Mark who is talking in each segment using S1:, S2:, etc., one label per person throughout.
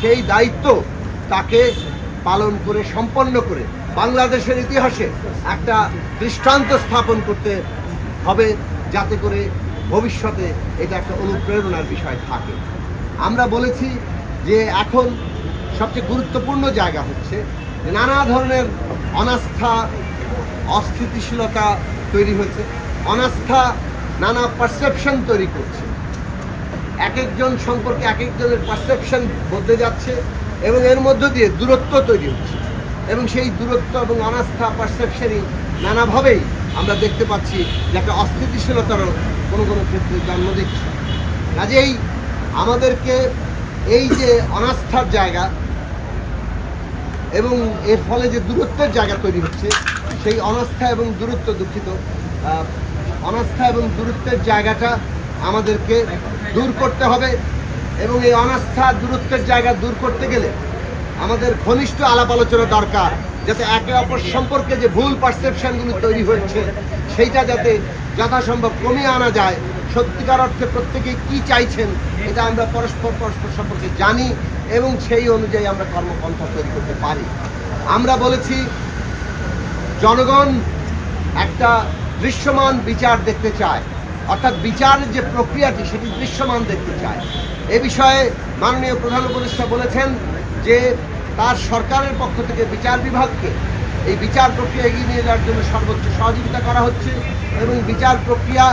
S1: সেই দায়িত্ব তাকে পালন করে, সম্পন্ন করে বাংলাদেশের ইতিহাসে একটা দৃষ্টান্ত স্থাপন করতে হবে যাতে করে ভবিষ্যতে এটা একটা অনুপ্রেরণার বিষয় থাকে। আমরা বলেছি যে এখন সবচেয়ে গুরুত্বপূর্ণ জায়গা হচ্ছে নানা ধরনের অনাস্থা, অস্থিতিশীলতা তৈরি হয়েছে। অনাস্থা, নানা পারসেপশন তৈরি করছে। এক একজন সম্পর্কে এক একজনের পারসেপশন বদলে যাচ্ছে এবং এর মধ্য দিয়ে দূরত্ব তৈরি হচ্ছে। এবং সেই দূরত্ব এবং অনাস্থা পারসেপশনই নানাভাবেই আমরা দেখতে পাচ্ছি যে একটা অস্থিতিশীলতারও কোনো কোনো ক্ষেত্রে জন্ম দিচ্ছে। কাজেই আমাদেরকে এই যে অনাস্থার জায়গা এবং এর ফলে যে দূরত্বের জায়গা তৈরি হচ্ছে, সেই অনাস্থা এবং দূরত্ব দুঃখিত। অনাস্থা এবং দূরত্বের জায়গাটা আমাদেরকে দূর করতে হবে এবং এই অনাস্থা দূরত্বের জায়গা দূর করতে গেলে আমাদের ঘনিষ্ঠ আলাপ আলোচনা দরকার, যাতে একে অপর সম্পর্কে যে ভুল পারসেপশনগুলো তৈরি হচ্ছে, সেইটা যাতে যথাসম্ভব কমিয়ে আনা যায়। সত্যিকার অর্থে প্রত্যেকে কি চাইছেন, এটা আমরা পরস্পর পরস্পর সম্পর্কে জানি এবং সেই অনুযায়ী আমরা কর্মপন্থা তৈরি করতে পারি। আমরা বলেছি, জনগণ একটা দৃশ্যমান বিচার দেখতে চায়। অর্থাৎ বিচারের যে প্রক্রিয়াটি সেটি দৃশ্যমান দেখতে চায়। এ বিষয়ে মাননীয় প্রধান উপদেষ্টা বলেছেন যে তার সরকারের পক্ষ থেকে বিচার বিভাগকে এই বিচার প্রক্রিয়া এগিয়ে নিয়ে যাওয়ার জন্য সর্বোচ্চ সহযোগিতা করা হচ্ছে এবং বিচার প্রক্রিয়া,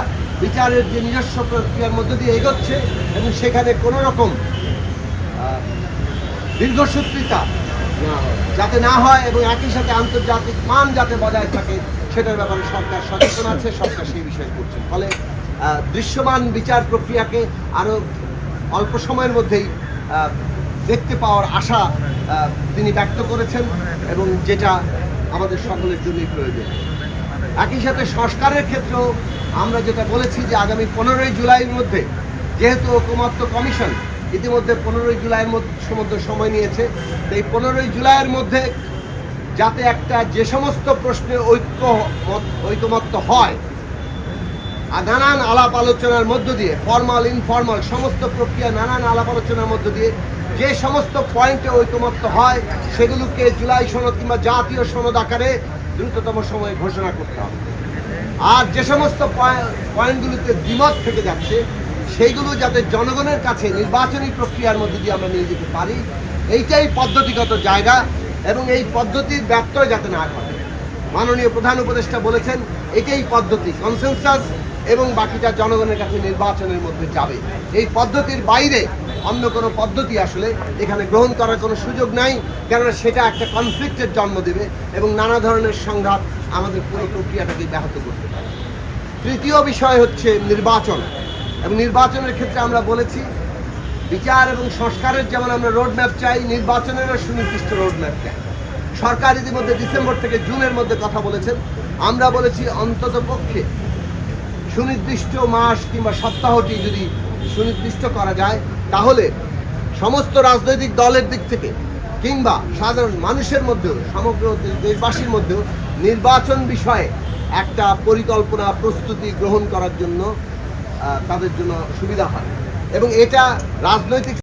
S1: বিচারের যে নিজস্ব প্রক্রিয়ার মধ্য দিয়ে এগোচ্ছে এবং সেখানে কোনো রকম দীর্ঘসূত্রিতা যাতে না হয় এবং একই সাথে আন্তর্জাতিক মান যাতে বজায় থাকে, সেটার ব্যাপারে সরকার সচেতন আছে, সরকার সেই বিষয়ে করছে। ফলে দৃশ্যমান বিচার প্রক্রিয়াকে আরও অল্প সময়ের মধ্যেই দেখতে পাওয়ার আশা তিনি ব্যক্ত করেছেন এবং যেটা আমাদের সকলের জন্যই প্রয়োজন। একই সাথে সংস্কারের ক্ষেত্রেও আমরা যেটা বলেছি যে আগামী পনেরোই জুলাইয়ের মধ্যে, যেহেতু ঐকমত্য কমিশন ইতিমধ্যে পনেরোই জুলাইয়ের মধ্যে সময় নিয়েছে এই পনেরোই জুলাইয়ের মধ্যে যাতে একটা যে সমস্ত প্রশ্নে ঐক্য মত- ঐকমত্য হয় নানান আলাপ আলোচনার মধ্য দিয়ে ফর্মাল ইনফর্মাল সমস্ত প্রক্রিয়া নানান আলাপ আলোচনার মধ্য দিয়ে যে সমস্ত পয়েন্টে ঐকমত্য হয়, সেগুলোকে জুলাই সনদ কিংবা জাতীয় সনদ আকারে দ্রুততম সময়ে ঘোষণা করতে হবে। আর যে সমস্ত পয়ে- পয়েন্টগুলোতে দ্বিমত থেকে যাচ্ছে, সেইগুলো যাতে জনগণের কাছে নির্বাচনী প্রক্রিয়ার মধ্যে দিয়ে আমরা নিয়ে যেতে পারি, এইটাই পদ্ধতিগত জায়গা এবং এই পদ্ধতির ব্যত্যয় যাতে না ঘটে। মাননীয় প্রধান উপদেষ্টা বলেছেন, এটাই পদ্ধতি কনসেনসাস এবং বাকিটা জনগণের কাছে নির্বাচনের মধ্যে যাবে। এই পদ্ধতির বাইরে অন্য কোনো পদ্ধতি আসলে এখানে গ্রহণ করার কোনো সুযোগ নাই, কেননা সেটা একটা কনফ্লিক্টের জন্ম দেবে এবং নানা ধরনের সংঘাত আমাদের পুরো প্রক্রিয়াটাকে ব্যাহত করতে পারে। তৃতীয় বিষয় হচ্ছে নির্বাচন। এবং নির্বাচনের ক্ষেত্রে আমরা বলেছি, বিচার এবং সংস্কারের যেমন আমরা রোড ম্যাপ চাই, নির্বাচনেরও সুনির্দিষ্ট রোড ম্যাপ চাই। সরকার ইতিমধ্যে ডিসেম্বর থেকে জুনের মধ্যে কথা বলেছেন। আমরা বলেছি অন্তত পক্ষে সুনির্দিষ্ট মাস কিংবা সপ্তাহটি যদি সুনির্দিষ্ট করা যায়, তাহলে সমস্ত রাজনৈতিক দলের দিক থেকে কিংবা সাধারণ মানুষের মধ্যেও, সমগ্র দেশবাসীর মধ্যেও নির্বাচন বিষয়ে একটা পরিকল্পনা, প্রস্তুতি গ্রহণ করার জন্য তাদের জন্য সুবিধা হয়। এবং এটা রাজনৈতিক